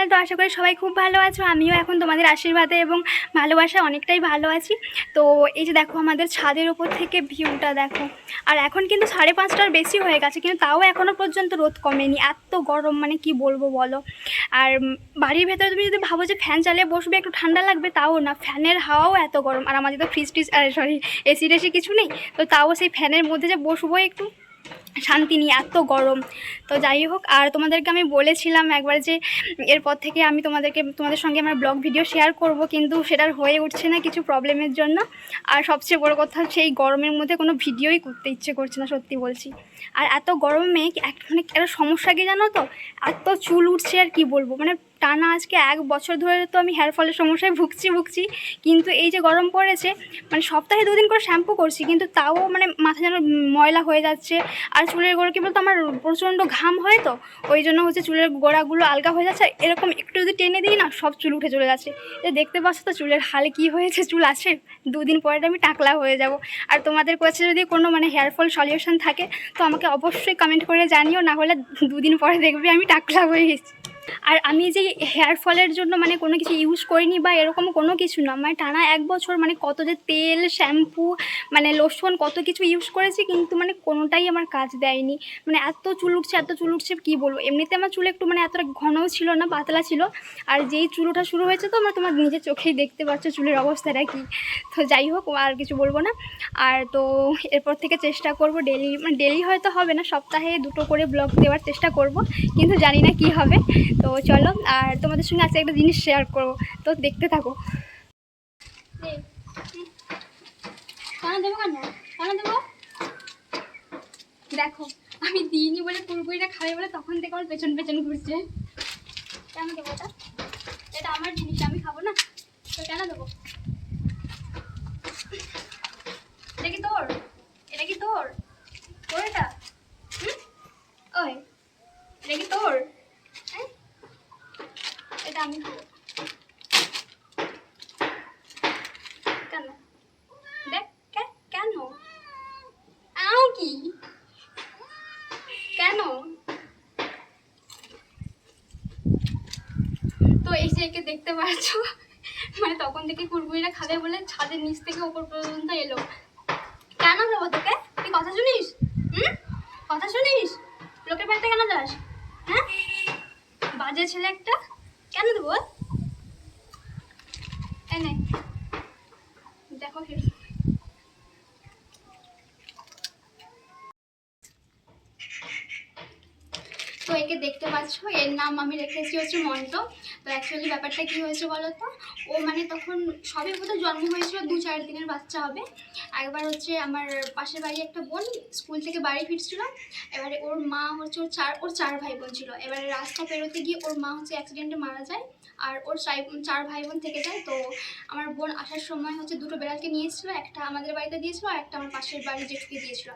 Channel তো আশা করি সবাই খুব ভালো আছো। আমিও এখন তোমাদের আশীর্বাদে এবং ভালোবাসা অনেকটাই ভালো আছি। তো এই যে দেখো আমাদের ছাদের ওপর থেকে ভিউটা দেখো। আর এখন কিন্তু সাড়ে পাঁচটার বেশি হয়ে গেছে, কিন্তু তাও এখনও পর্যন্ত রোদ কমেনি। এত গরম মানে কি বলব বলো? আর বাড়ির ভেতরে তুমি যদি ভাবো যে ফ্যান চালিয়ে বসবে, একটু ঠান্ডা লাগবে, তাও না। ফ্যানের হাওয়াও এত গরম। আর আমাদের তো ফ্রিজ টিজ সরি এসি টেসি কিছু নেই। তো তাও সেই ফ্যানের মধ্যে যে বসবো একটু। শান্তি নিয়ে এত গরম। তো যাই হোক, আর তোমাদেরকে আমি বলেছিলাম একবার যে, এরপর থেকে আমি তোমাদেরকে, তোমাদের সঙ্গে আমার ব্লগ ভিডিও শেয়ার করব, কিন্তু সেটার হয়ে উঠছে না কিছু প্রবলেমের জন্য। আর সবচেয়ে বড় কথা, সেই গরমের মধ্যে কোনো ভিডিওই করতে ইচ্ছে করছে না, সত্যি বলছি। আর এত গরমে এক মানে একটা সমস্যা কি জানো তো? এত চুল উঠছে আর কি বলব? মানে টানা আজকে এক বছর ধরে তো আমি হেয়ার ফলের সমস্যায় ভুগছি ভুগছি। কিন্তু এই যে গরম পড়েছে মানে সপ্তাহে দুদিন করে শ্যাম্পু করছি, কিন্তু তাও মানে মাথা যেন ময়লা হয়ে যাচ্ছে। আর চুলের গোড়া, কী বলতো, আমার প্রচণ্ড ঘাম হয় তো, ওই জন্য হচ্ছে চুলের গোড়াগুলো আলগা হয়ে যাচ্ছে। এরকম একটু যদি টেনে দিই না, সব চুল উঠে চলে যাচ্ছে। দেখতে পাচ্ছ তো চুলের হাল কি হয়েছে, চুল আছে। দুদিন পরে আমি টাকলা হয়ে যাব। আর তোমাদের কাছে যদি কোনো মানে হেয়ার ফল সলিউশন থাকে, তো আমাকে অবশ্যই কমেন্ট করে জানিও, না হলে দুদিন পরে দেখবে আমি টাকলা হয়ে গেছি। আর আমি যে হেয়ার ফলের জন্য মানে কোনো কিছু ইউজ করিনি বা এরকম কোনো কিছু না মানে টানা এক বছর মানে কত যে তেল শ্যাম্পু মানে লোশন কত কিছু ইউজ করেছি কিন্তু মানে কোনোটাই আমার কাজ দেয়নি। মানে এত চুল উঠছে এত চুল উঠছে কী বলব? এমনিতে আমার চুল একটু মানে এতটা ঘনও ছিল না, পাতলা ছিল। আর যেই চুল ওঠা শুরু হয়েছে তো আমার তোমার নিজের চোখেই দেখতে পাচ্ছ চুলের অবস্থাটা কী। তো যাই হোক, আর কিছু বলব না। আর তো এরপর থেকে চেষ্টা করব ডেলি মানে ডেলি হয়তো হবে না, সপ্তাহে দুটো করে ব্লগ দেওয়ার চেষ্টা করব। কিন্তু জানি না কি হবে। তো চলো, আর তোমাদের সঙ্গে আজকে একটা জিনিস শেয়ার করব। তো দেখতে থাকো। দেখো, আমি দিইনি বলে পুরোপুরিটা খাবে বলে তখন থেকে আমার পেছন পেছন ঘুরছে। কেন দেবো এটা? এটা আমার জিনিস, আমি খাব না? তো কেন দেবো? এটা কি তোর? এটা কি তোর? তোর এটা? ওই, এটা কি তোর? আমি কেন? দেখ কেন? আও কি? কেন? তো এই একে দেখতে পাচ্ছ মানে তখন থেকে কুরকুরিটা খাবে বলে ছাদের নিচ থেকে ওপর পর্যন্ত এলো। কেন দেবো তোকে? তুই কথা শুনিস? হুম? কথা শুনিস? লোকের বাড়িতে কেন যাস? হ্যাঁ? বাজে ছেলে একটা। কেন দেবো। দেখো তো একে দেখতে পাচ্ছ। এর নাম আমি রেখেছি হচ্ছে মন্ট। তো অ্যাকচুয়ালি ব্যাপারটা কি হয়েছে বলো তো ও মানে তখন সবে বোধহয় জন্ম হয়েছিল, দু চার দিনের বাচ্চা হবে। একবার হচ্ছে আমার পাশের বাড়ি একটা বোন স্কুল থেকে বাড়ি ফিরছিল। এবারে ওর মা হচ্ছে ওর চার ওর চার ভাই বোন ছিল। এবারে রাস্তা পেরোতে গিয়ে ওর মা হচ্ছে অ্যাক্সিডেন্টে মারা যায় আর ওর চার ভাই বোন থেকে যায়। তো আমার বোন আসার সময় হচ্ছে দুটো বেড়ালকে নিয়েছিল, একটা আমাদের বাড়িতে দিয়েছিল আর একটা আমার পাশের বাড়ি জেঠুকে দিয়েছিল।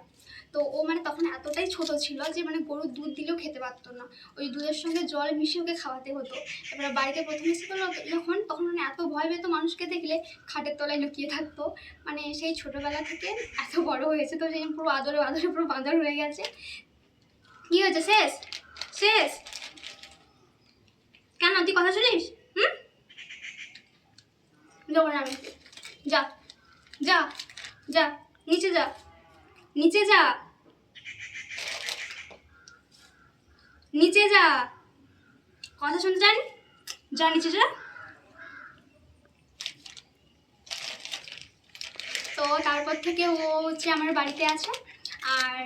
তো ও মানে তখন এতটাই ছোট ছিল যে মানে গরুর দুধ দিলেও খেতে পারতো না। ওই দুধের সঙ্গে জল মিশিয়ে ওকে খাওয়াতে হতো। এবার বাড়িতে প্রথমে এসেছিল যখন তখন মানে এত ভয় পেতো মানুষকে দেখলে, খাটের তলায় লুকিয়ে থাকতো। মানে সেই ছোটোবেলা থেকে এত বড় হয়েছে তো সেই পুরো আদরে আদরে পুরো বাঁদর হয়ে গেছে। কী হয়েছে, শেষ? শেষ? কেন, তুই কথা শুনিস? হুম? আমি। যা যা যা, নিচে যা নিচে যা। নিচে যা। কথা শুনতে জানি? যা নিচে যা। তো তারপর থেকে ও হচ্ছে আমার বাড়িতে আছে। আর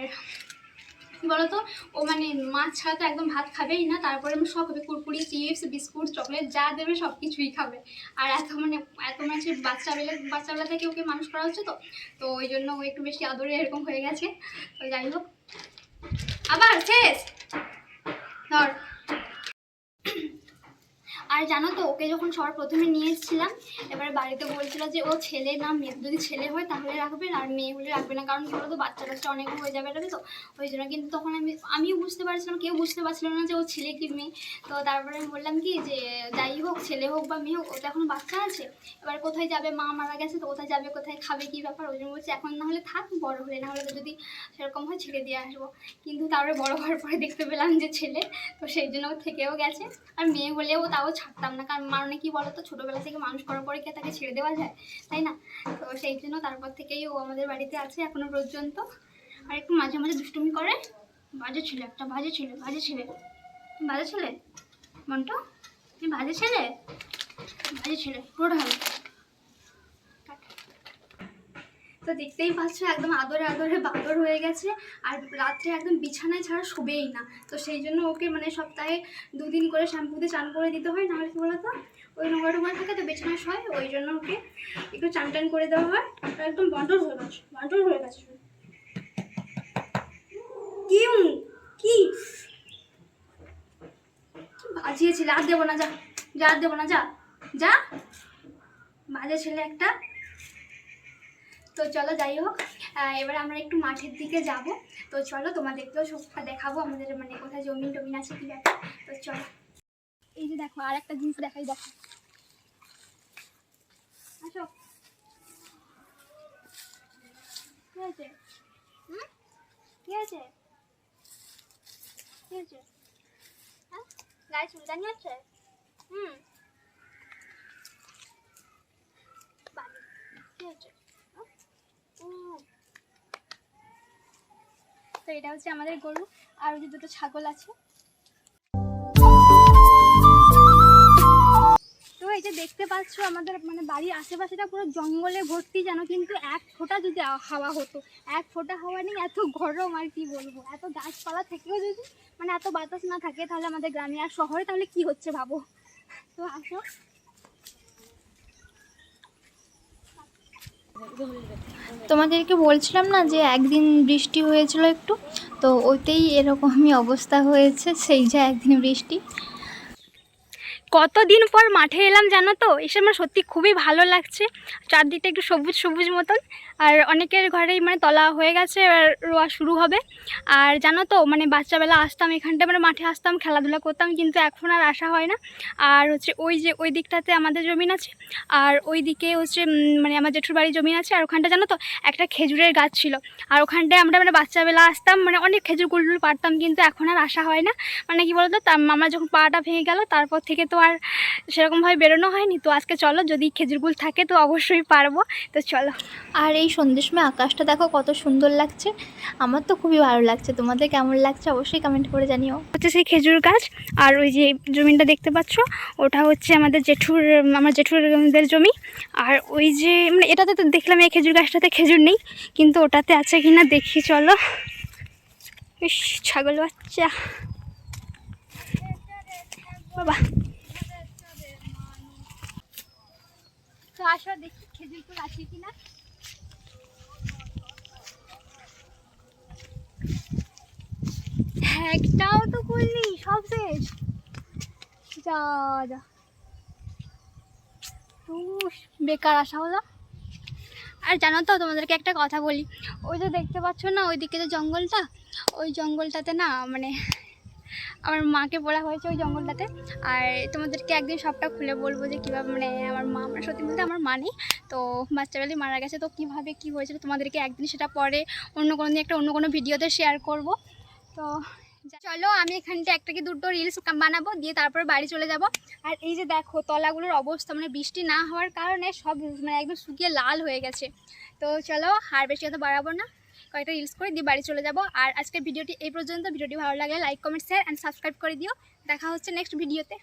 বলতো? ও মানে মাছ ছাড়া তো একদম ভাত খাবেই না। তারপরে আমি সব খাবে। কুরকুরি, চিপস, বিস্কুট, চকলেট, যা দেবে সব কিছুই খাবে। আর এত মানে এত মানে সে বাচ্চাবেলা বাচ্চাবেলা থেকে ওকে মানুষ করা হচ্ছে তো। তো ওই জন্য ও একটু বেশি আদরে এরকম হয়ে গেছে। তো যাই হোক। আবার, শেষ! ধর। আর জানো তো, ওকে যখন সবার প্রথমে নিয়ে এসেছিলাম এবারে বাড়িতে বলছিল যে ও ছেলে না, মেয়ে, যদি ছেলে হয় তাহলে রাখবেন আর মেয়ে হলে রাখবে না, কারণ বলো তো বাচ্চা কাচ্চা অনেক হয়ে যাবে রাখবে তো? ওই জন্য কিন্তু তখন আমি, আমিও বুঝতে পারছিলাম, কেউ বুঝতে পারছিল না যে ও ছেলে কি মেয়ে। তো তারপরে আমি বললাম কি যে, যাই ছেলে হোক বা মেয়ে হোক ও তো এখন বাচ্চা আছে। এবার কোথায় যাবে, মা মারা গেছে তো কোথায় যাবে, কোথায় খাবে, কি ব্যাপার? ওই জন্য বলছে, এখন না হলে থাক, বড় হলে, না হলে তো যদি সেরকম হয় ছেড়ে দিয়ে আসব। কিন্তু তারপরে বড় হওয়ার পরে দেখতে পেলাম যে ছেলে, তো সেই জন্য থেকেও গেছে। আর মেয়ে হলেও তাও ছাড়তাম না, কারণ মানে কি বলো তো ছোটোবেলা থেকে মানুষ করার পরে কি তাকে ছেড়ে দেওয়া যায়? তাই না? তো সেই জন্য তারপর থেকেই ও আমাদের বাড়িতে আছে এখনও পর্যন্ত। আর একটু মাঝে মাঝে দুষ্টুমি করে। বাজে ছেলে, একটা বাজে ছেলে বাজে ছেলে। বাজে ছেলে? মন্টু? তুমি বাজে ছেলে? বাজে ছেলে রোড হবে তো দেখতেই পাচ্ছ, একদম আদরে আদরে বাদর হয়ে গেছে, আর রাত্রে একদম বিছানায় ছাড়া শোবেই না। তো সেই জন্য ওকে মানে সপ্তাহে দুদিন করে শ্যাম্পু দিয়ে চান করে দিতে হয়, নাহলে কি বলতো? ওই নোংরা টোংরা থাকে তো বিছানায় শয়, ওই জন্য ওকে একটু চান টান করে দেওয়া হয়। একদম বাঁটর হয়ে গেছে বাঁটর হয়ে গেছে কি উম? কি বাজিয়েছিলে আর দেবো না, যা যা, আর দেবো না, যা যা। মাঝে ছেলে একটা। তো চলো, যাই হোক এবার আমরা একটু মাঠের দিকে যাব। তো চলো, তোমাদেরকেও সবটা দেখাবো, আমাদের মানে কোথায় জমিন টমিন আছে কি ব্যাপার। তো চলো। এই যে দেখো, আর একটা জিনিস দেখাই, দেখো। আসো। কি হুম? কি হয়েছে? কি হ্যাঁ গায়ে চুলকানি আছে হুম। তো এটা হচ্ছে আমাদের গরু, আর ওই যে দুটো ছাগল আছে। দেখতে পাচ্ছ, আমাদের মানে বাড়ির আশেপাশেটা পুরো জঙ্গলে ভর্তি যেন, কিন্তু এক ফোঁটা যদি হাওয়া হতো। এক ফোঁটা হাওয়া নেই, এত গরম আর কি বলব। এত গাছপালা থেকেও যদি মানে এত বাতাস না থাকে তাহলে আমাদের গ্রামে আর শহরে তাহলে কি হচ্ছে ভাবো? তো আসো। তোমাদেরকে বলছিলাম না যে একদিন বৃষ্টি হয়েছিল একটু, তো ওইতেই এরকমই অবস্থা হয়েছে, সেই যে একদিন বৃষ্টি। কতদিন পর মাঠে এলাম জানো তো? এসে আমার সত্যি খুবই ভালো লাগছে। চারদিকটা একটু সবুজ সবুজ মতন। আর অনেকের ঘরেই মানে তলা হয়ে গেছে, এবার রোয়া শুরু হবে। আর জানো তো মানে বাচ্চাবেলা আসতাম এখানটা মানে মাঠে আসতাম, খেলাধুলা করতাম, কিন্তু এখন আর আসা হয় না। আর হচ্ছে ওই যে, ওই দিকটাতে আমাদের জমিন আছে। আর ওই দিকে হচ্ছে মানে আমার জেঠুর বাড়ির জমিন আছে। আর ওখানটা জানো তো, একটা খেজুরের গাছ ছিল। আর ওখানটায় আমরা মানে বাচ্চাবেলা আসতাম মানে অনেক খেজুর কুলটুল পারতাম কিন্তু এখন আর আসা হয় না। মানে কি বলতো আমার যখন পাটা ভেঙে গেল, তারপর থেকে তো আর সেরকমভাবে বেরোনো হয়নি। তো আজকে চলো যদি খেজুরগুল থাকে তো অবশ্যই পারব। তো চলো। আর এই সন্ধ্যের সময় আকাশটা দেখো কত সুন্দর লাগছে। আমার তো খুবই ভালো লাগছে। তোমাদের কেমন লাগছে অবশ্যই কমেন্ট করে জানিও। হচ্ছে সেই খেজুর গাছ আর ওই যে জমিটা দেখতে পাচ্ছ ওটা হচ্ছে আমাদের জেঠুর আমার জেঠুরদের জমি। আর ওই যে মানে এটাতে তো দেখলাম এই খেজুর গাছটাতে খেজুর নেই কিন্তু ওটাতে আছে কিনা দেখি চলো। ইস ছাগল বাচ্চা। বাবা। আসো, দেখি খেজুর ফুল আছে কিনা। একটাও তো করলি সব শেষ। যা যা। বেকার আসা হলো। আর জানো তো, তোমাদেরকে একটা কথা বলি। ওই যে দেখতে পাচ্ছ না, ওইদিকে যে জঙ্গলটা, ওই জঙ্গলটাতে না মানে আমার মাকে বলা হয়েছে ওই জঙ্গলটাতে। আর তোমাদেরকে একদিন সবটা খুলে বলব যে কীভাবে মানে আমার মা মানে সত্যি বলতে আমার মা নেই। তো বাচ্চাবেলায় মারা গেছে। তো কীভাবে কী হয়েছিল তোমাদেরকে একদিন সেটা পরে অন্য কোনো দিন একটা অন্য কোনো ভিডিওতে শেয়ার করব। তো চলো আমি এখানটা একটা কি দুটো রিলস বানাবো, দিয়ে তারপরে বাড়ি চলে যাব। আর এই যে দেখো, তলাগুলোর অবস্থা মানে বৃষ্টি না হওয়ার কারণে সব মানে একদম শুকিয়ে লাল হয়ে গেছে। তো চলো হার বেশি কথা বাড়াবো না। কয়েকটা রিলস করে দিয়ে বাড়ি চলে যাব। আর আজকের ভিডিওটি এই পর্যন্ত। ভিডিওটি ভালো লাগে like comment share and subscribe করে দিও। দেখা হচ্ছে নেক্সট ভিডিওতে